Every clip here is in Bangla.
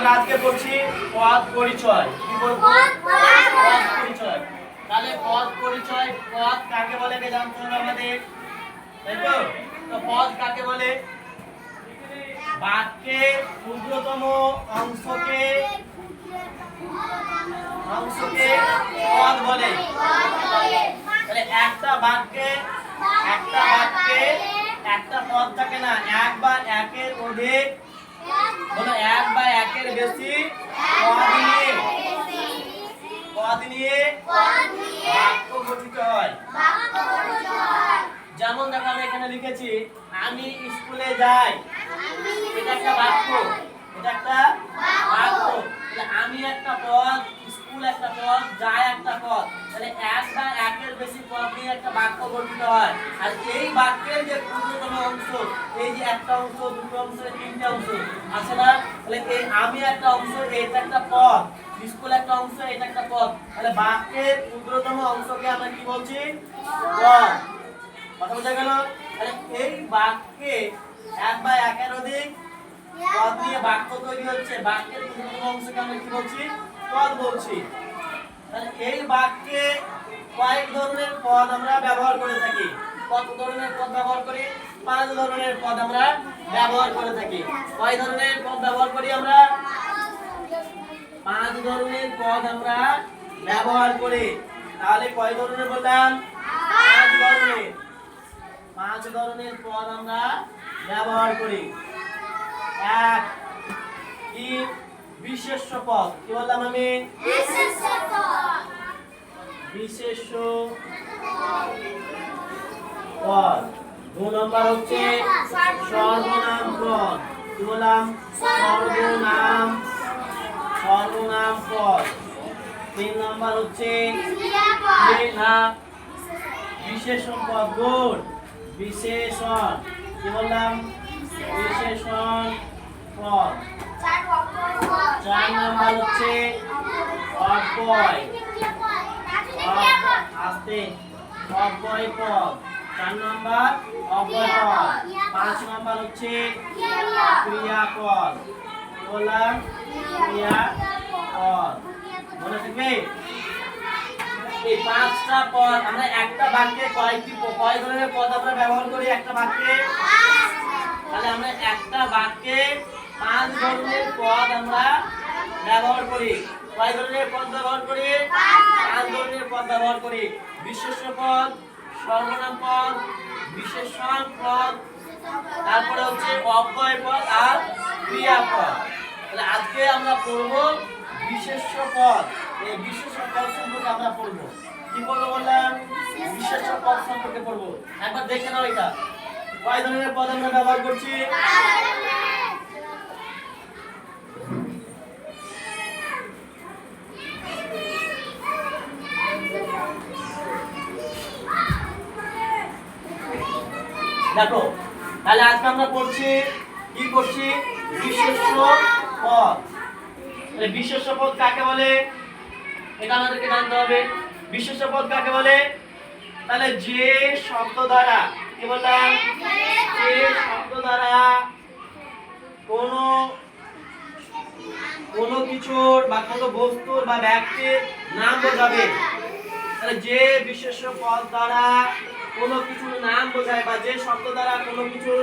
আমরা আজকে পড়ছি পদ পরিচয়। কি বলব? পদ পরিচয়। তাহলে পদ পরিচয় পদ কাকে বলে কে জানতে হবে আমাদের? তাই তো? তো পদ কাকে বলে? বাক্যের ক্ষুদ্রতম অংশকে অংশকে পদ বলে। তাহলে একটা বাক্যে একটা বাক্যে একটা পদ থাকে না। এক বা একের অধিক এক বা একের বেশি পদ নিয়ে। যেমন দেখো আমি এখানে লিখেছি, আমি স্কুলে যাই। এটা একটা বাক্য, এটা একটা বাক্য। আমি একটা পদ স্কুল একটা পদ যায় একটা পদ। তাহলে এক বা একের বেশি পদ নিয়ে একটা বাক্য গঠিত হয়। আর এই বাক্যের যে ক্ষুদ্রতম অংশ, এই যে একটা অংশ, দুটো অংশ, তিনটে অংশ আছে না? তাহলে এই আমি একটা অংশ, এটা একটা পদ, স্কুল একটা অংশ, এটা একটা পদ। তাহলে বাক্যের ক্ষুদ্রতম অংশকে আমরা কি বলছি? পদ। কথা বোঝা গেল? তাহলে এই বাক্যে এক বা একের অধিক পদ নিয়ে বাক্য তৈরি হচ্ছে। বাক্যের ক্ষুদ্রতম অংশকে আমরা কি বলছি? পদ বলছি। এই বাক্যে কয়েক ধরনের পদ আমরা ব্যবহার করে থাকি। কত ধরনের পদ ব্যবহার করি? পাঁচ ধরনের পদ আমরা ব্যবহার করে থাকি। কয় ধরনের পদ ব্যবহার করি আমরা? পাঁচ ধরনের পদ আমরা ব্যবহার করি। তাহলে কয় ধরনের বললাম? পাঁচ ধরনের। পাঁচ ধরনের পদ আমরা ব্যবহার করি। এক বিশেষ্য পদ কি বললাম আমি? বিশেষ পদ দু নম্বর হচ্ছে সর্বনাম পদ কি বললাম? সর্বনাম। সর্বনাম পদ তিন নম্বর হচ্ছে বিশেষণ পদ গুণ। বিশেষণ। কি বললাম? বিশেষণ। পদ চার নম্বর হচ্ছে অব্যয় অব- আস্তে অব্যয় পদ চার নম্বর অব্যয় পদ পাঁচ নম্বর হচ্ছে ক্রিয়াপদ বললাম ক্রিয়াপদ মনে থাকবে এই পাঁচটা পদ আমরা একটা বাক্যে কয়টি প- কয় ধরনের পদ আমরা ব্যবহার করি একটা বাক্যে তাহলে আমরা একটা বাক্যে পাঁচ ধরনের পদ আমরা ব্যবহার করি। কয় ধরনের পদ ব্যবহার করি? পাঁচ ধরনের পদ ব্যবহার করি। বিশেষ্য পদ, সর্বনাম পদ বিশেষণ পদ, তারপরে হচ্ছে অব্যয় পদ আর ক্রিয়াপদ তাহলে আজকে আমরা পড়ব বিশেষ্য পদ। এই বিশেষ্য পদ সম্পর্কে আমরা পড়ব। কি পড়ব বললাম? বিশেষ্য পদ সম্পর্কে পড়ব। একবার দেখে নাও এটা। কয় ধরনের পদ আমরা ব্যবহার করছি? দেখো, তাহলে আজকে আমরা পড়ছি, কি বিশেষ্য পদ। পদ কাকে বলে? এটা আমাদেরকে জানতে হবে। পদ কাকে বলে? তাহলে যে শব্দ দ্বারা, কি বললাম? যে শব্দ দ্বারা কোনো কোনো কিছুর বা কোনো বস্তুর বা ব্যক্তির নাম বোঝাবে। তাহলে যে বিশেষ্য পদ দ্বারা কোনো কিছুর নাম বোঝায় বা যে শব্দ দ্বারা কোনো কিছুর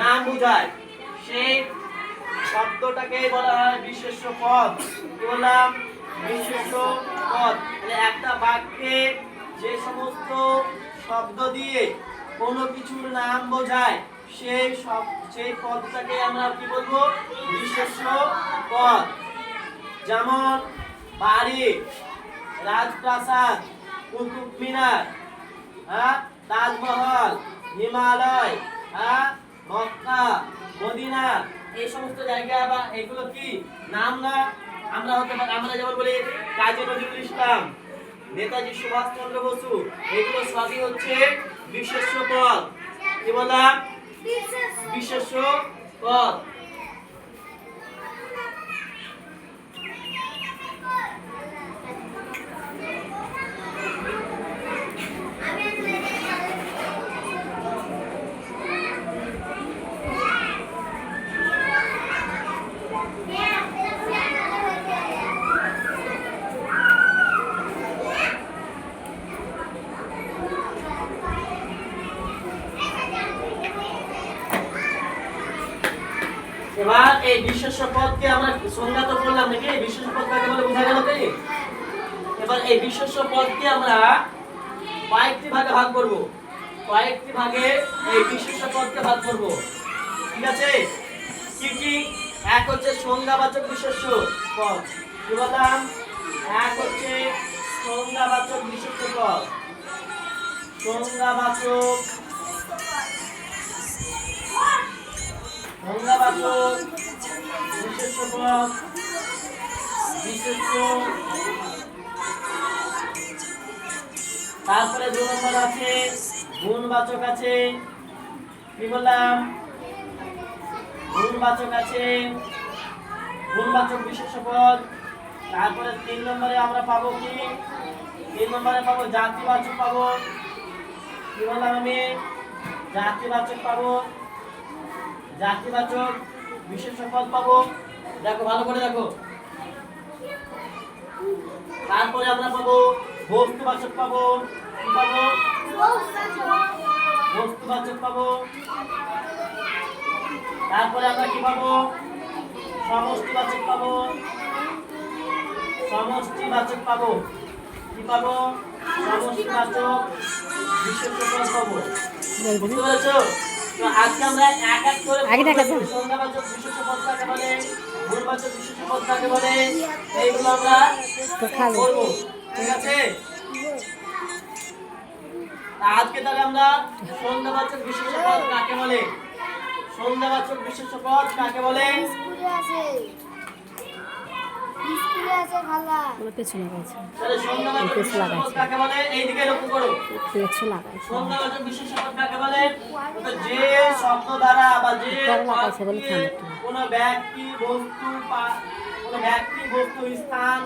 নাম বোঝায়, সেই শব্দটাকে বলা হয় বিশেষ্য পদ। কি বললাম বিশেষ্য পদ। তাহলে একটা বাক্যে যে সমস্ত শব্দ দিয়ে কোনো কিছুর নাম বোঝায়, সেই সব, সেই পদটাকে আমরা কি বলব? বিশেষ্য পদ। যেমন বাড়ি, রাজপ্রাসাদ কুতুব মিনার হ্যাঁ? তাজমহল, হিমালয় হ্যাঁ? মক্কা, মদিনা, এই সমস্ত জায়গা বা এগুলো কি? নাম না? আমরা হতে পারি আমরা যেমন বলি কাজী নজরুল ইসলাম, নেতাজি সুভাষচন্দ্র বসু, এগুলো সবই হচ্ছে বিশেষ্য পদ। কি বললাম? বিশেষ্য পদ। বিশেষ পদকে আমরা সংজ্ঞা তো করলাম নাকি? বিশেষ পদ বলে বোঝা গেল কি? এবার এই বিশেষ পদকে আমরা কয়েকটি ভাগে ভাগ করব। কয়েকটি ভাগে এই বিশেষ পদকে ভাগ করব। ঠিক আছে? কি কি? এক হচ্ছে সংজ্ঞাবাচক বিশেষ পদ কি বললাম? এক হচ্ছে সংজ্ঞাবাচক বিশেষ পদ সংজ্ঞাবাচক তারপরে দু নম্বর আছে, গুণবাচক আছে। কি বললাম? গুণবাচক আছে। গুণবাচক বিশেষ পদ তারপরে তিন নম্বরে আমরা পাবো কি? তিন নম্বরে পাবো জাতিবাচক পাবো। কি বললাম আমি? জাতিবাচক পাবো। জাতিবাচক বিশেষ পদ পাবো। দেখো, ভালো করে দেখো। তারপরে আমরা পাবো, বস্তুবাচক পাবো। কি পাবো? বস্তুবাচক পাবো। তারপরে আমরা কি পাবো? সমষ্টিবাচক পাবো। সমষ্টিবাচক পাবো। কি পাবো? সমষ্টিবাচক বিশেষ পদ পাবো। বুঝতে পেরেছ? তো আজকে আমরা এক এক করে আগে দেখা যাক। সংজ্ঞাবাচক বিশেষ পদ কাকে বলে গুণবাচক বিশেষ পদ বলে এইগুলো আমরা করব ঠিক আছে? আজকে তাহলে আমরা সংজ্ঞাবাচক বিশেষ পদ কাকে বলে? সংজ্ঞাবাচক বিশেষ পদ কাকে বলে? লাগাইছে। পেছ লাগাইছে। পেছু লাগাইছে। বলে? থামে। ব্যক্তি বস্তু ব্যক্তি বস্তু স্থান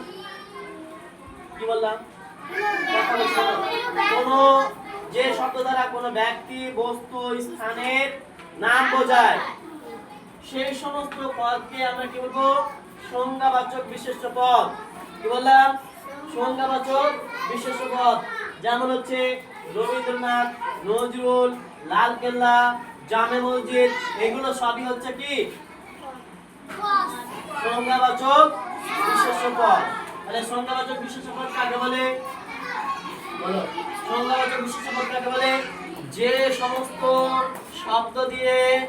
কি বললাম কোনো যে শব্দ দ্বারা কোনো ব্যক্তি বস্তু স্থানের নাম বোঝায় সেই সমস্ত পদকে আমরা কি বলব? সংজ্ঞাবাচক বিশেষ্য পদ। কি বললাম? সংজ্ঞাবাচক বিশেষ্য পদ। যেমন হচ্ছে রবীন্দ্রনাথ, নজরুল, লালকেল্লা, জামে মসজিদ, এগুলো সবই হচ্ছে কি? সংজ্ঞাবাচক বিশেষ্য পদ। তাহলে সংজ্ঞাবাচক বিশেষ্য পদ কাকে বলে? বলো। সংজ্ঞাবাচক বিশেষ্য পদ কাকে বলে? যে সমস্ত শব্দ দিয়ে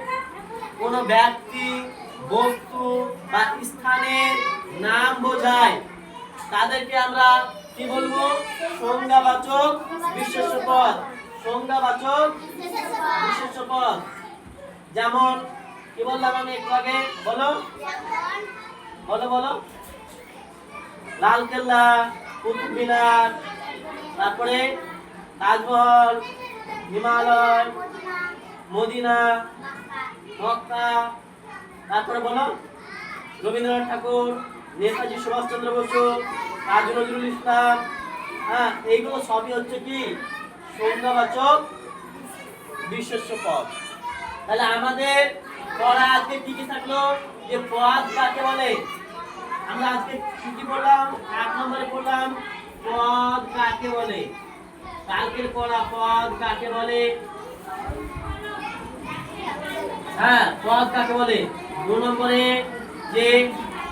কোনো ব্যক্তি বস্তু বা স্থানের নাম বোঝায়। তাদেরকে আমরা কি বলব? সংজ্ঞাবাচক বিশেষ্য পদ সংজ্ঞাবাচক বিশেষ্য পদ যেমন, কি বললাম আমি একটু আগে? বলো। বলো বলো। লালকেল্লা কুতুব মিনার তারপরে তাজমহল, হিমালয়, মদিনা, মক্কা তারপরে বলো, রবীন্দ্রনাথ ঠাকুর, নেতাজি সুভাষচন্দ্র বসু, কাজী নজরুল ইসলাম হ্যাঁ এইগুলো সবই হচ্ছে কি? সংজ্ঞাবাচক বিশেষ্য পদ। তাহলে আমাদের পড়া আজকে কি কি থাকল? যে পদ কাকে বলে? আমরা আজকে কি কি পড়লাম? এক নম্বরে পড়লাম, পদ কাকে বলে? কালকের পড়া পদ কাকে বলে? হ্যাঁ পদ কাকে বলে? দু নম্বরে যে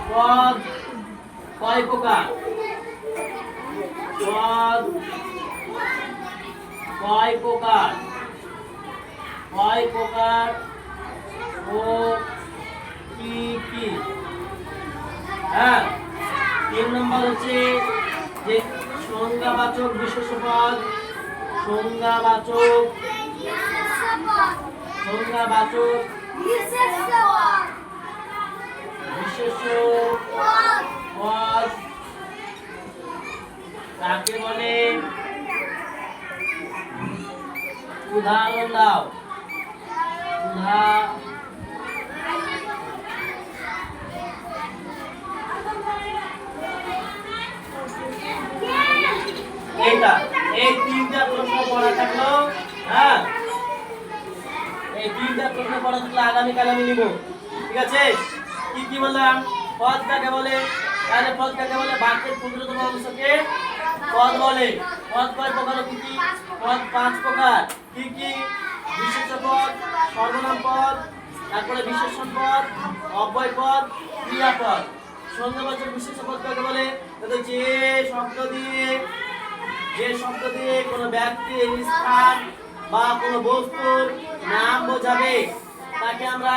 পদ কয় প্রকার? পদ কয় প্রকার? কয় প্রকার ও কি কি? হ্যাঁ তিন নম্বর হচ্ছে যে সংজ্ঞাবাচক বিশেষ পদ, সংজ্ঞাবাচক সংজ্ঞাবাচক বিশেষ পদ। কাকে বলে উদাহরণ দাও উদাহরণ এইটা, এই তিনটা প্রশ্ন পড়া থাকল হ্যাঁ? এই তিনটা প্রশ্ন পড়া থাকলে আগামীকাল আমি নিব। ঠিক আছে? কি কি বললাম? পদ কাকে বলে? তাহলে পদ কাকে বলে? বাক্যের ক্ষুদ্রতম অংশকে পদ বলে। পদ কয় প্রকার কি কি? পদ পাঁচ প্রকার। কি কি? বিশেষ পদ, সর্বনাম পদ, তারপরে বিশেষণ পদ, অব্যয় পদ ক্রিয়াপদ সংজ্ঞাবাচক বিশেষ পদ কাকে বলে? যে শব্দ দিয়ে, যে শব্দ দিয়ে কোনো ব্যক্তির স্থান বা কোনো বস্তুর নাম বোঝাবে। তাকে আমরা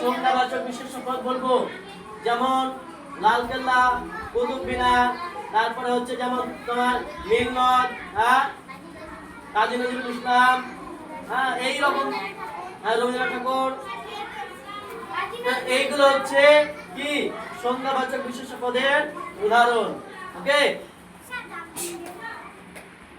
সংজ্ঞাবাচক বিশেষ পদ বলব। যেমন লালকেল্লা কুতুব মিনার তারপরে হচ্ছে যেমন তোমার নীলনদ হ্যাঁ? কাজী নজরুল ইসলাম হ্যাঁ? এইরকম হ্যাঁ, রবীন্দ্রনাথ ঠাকুর। এইগুলো হচ্ছে কি? সংজ্ঞাবাচক বিশেষ পদের উদাহরণ। ওকে